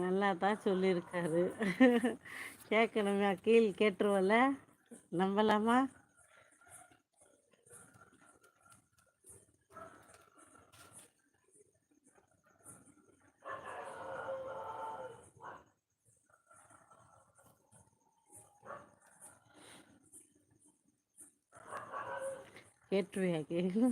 நல்லா தான் சொல்லியிருக்காரு. கேட்கணுமே கீழ் கேட்டுருவோம்ல? நம்பலாமா? கேட்டுருவியா கேட்கு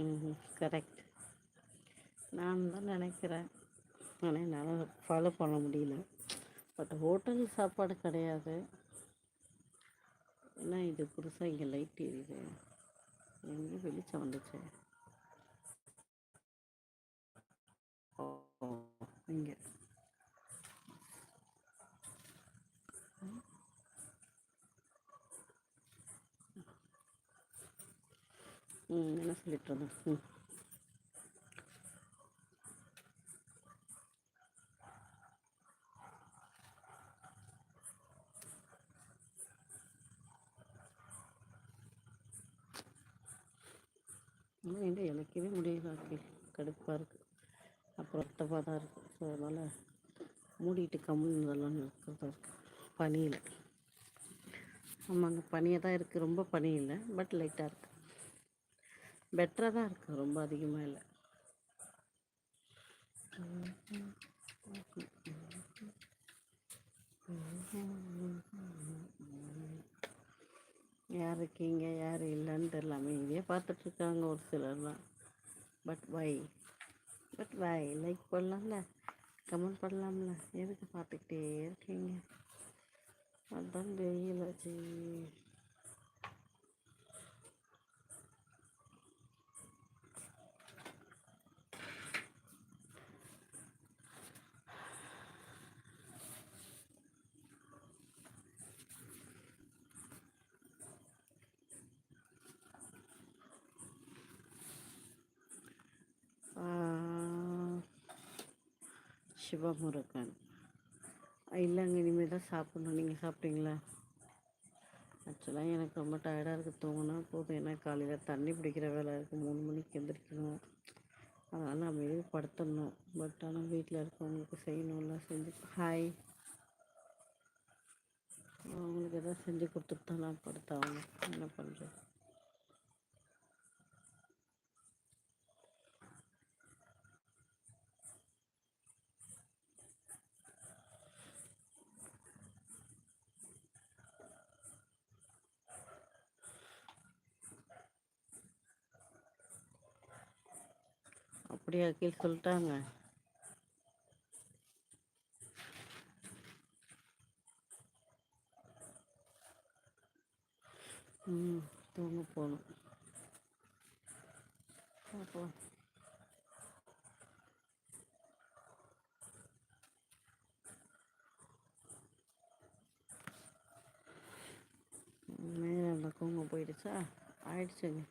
ம் கரெக்ட் நான் தான் நினைக்கிறேன். ஆனால் என்னால் ஃபாலோ பண்ண முடியல. பட் ஹோட்டல் சாப்பாடு கிடையாது. ஏன்னா இது புதுசாக இங்கே லைட் எரியுது எங்கேயும் வெளிச்சம் வந்துச்சு? ஓ இங்கே. ம் என்ன சொல்லிட்டு இருந்தோம்? ம். ஆனால் எங்கே எனக்கே முடியல அக்கில் கடுப்பாக இருக்குது அப்புறம் ரத்தமாக தான் இருக்குது ஸோ அதனால் மூடிட்டு கம்முன்னு இதெல்லாம் இருக்கிறதா இருக்குது பனியில் ஆமாங்க பனியாக தான் இருக்குது ரொம்ப பனி இல்லை. பட் லைட்டாக இருக்குது பெட்டராக தான் இருக்குது ரொம்ப அதிகமாக இல்லை. யார் இருக்கீங்க யார் இல்லைன்னு தெரியலாமே இதே பார்த்துட்ருக்காங்க ஒரு சிலர்லாம். But why but why like பண்ணலாம்ல. கமெண்ட் பண்ணலாம்ல. எதுக்கு பார்த்துக்கிட்டே இருக்கீங்க? அதுதான் தெரியல சரி சிவமுருகன். இல்லைங்க இனிமேல் தான் சாப்பிட்ணும். நீங்கள் சாப்பிட்டீங்களா? ஆக்சுவலாக எனக்கு ரொம்ப டயர்டாக இருக்குது தூங்கினா போதும். ஏன்னா காலையில் தண்ணி பிடிக்கிற வேலை இருக்குது மூணு மணிக்கு எந்திரிக்கணும். அதனால் அமைதியாக படுத்தணும் படுத்துடணும். பட் ஆனால் வீட்டில் இருக்கவங்களுக்கு செய்யணும்ல செஞ்சு ஹாய். அவங்களுக்கு எதாவது செஞ்சு கொடுத்துட்டு தான் நான் படுத்தாகணும். என்ன பண்ணுறது அப்படி கீழ் சொல்லிட்டாங்க. ம் தூங்க போகணும். அப்போ நேரம் தூங்க போயிடுச்சா? ஆயிடுச்சுங்க.